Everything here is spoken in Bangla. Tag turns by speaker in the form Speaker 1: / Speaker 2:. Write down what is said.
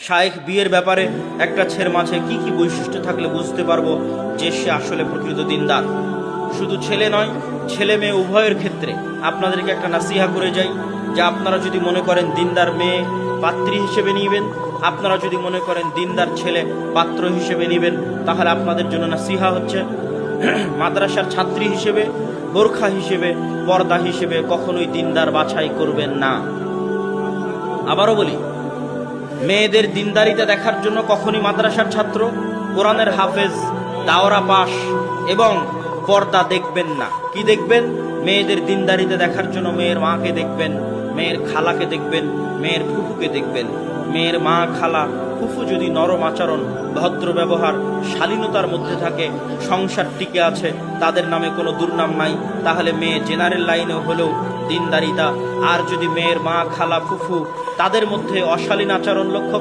Speaker 1: শায়েখ বিয়ের ব্যাপারে একটা ছেলের মাঝে কি কি বৈশিষ্ট্য থাকলে বুঝতে পারব যে সে আসলে প্রকৃত দিনদার? শুধু ছেলে নয়, ছেলে মেয়ে উভয়ের ক্ষেত্রে আপনাদেরকে একটা নাসিহা করে যাই, যে আপনারা যদি মনে করেন দিনদার মেয়ে পাত্রী হিসেবে নিবেন, আপনারা যদি মনে করেন দিনদার ছেলে পাত্র হিসেবে নেবেন, তাহলে আপনাদের জন্য নাসিহা হচ্ছে মাদ্রাসার ছাত্রী হিসেবে, বোরখা হিসেবে, পর্দা হিসেবে কখনোই দিনদার বাছাই করবেন না। আবারও বলি মেয়েদের দিনদারিতে দেখার জন্য কখনই মাদ্রাসার ছাত্র, কোরআনের হাফেজ, দাওরা পাশ এবং পর্দা দেখবেন না। কি দেখবেন? মেয়েদের দিনদারিতে দেখার জন্য মেয়ের মাকে দেখবেন, মেয়ের খালাকে দেখবেন, মেয়ের ফুফুকে দেখবেন। মেয়ের মা, খালা, ফুফু যদি নরম আচরণ, ভদ্র ব্যবহার, শালীনতার মধ্যে থাকে, সংসার টিকে আছে, তাদের নামে কোনো দুর্নাম নাই, তাহলে মেয়ে জেনারেল লাইনে হলেও দিনদারিতা। আর যদি মেয়ের মা খালা ফুফু তাদের মধ্যে অশালীন আচরণ লক্ষ্য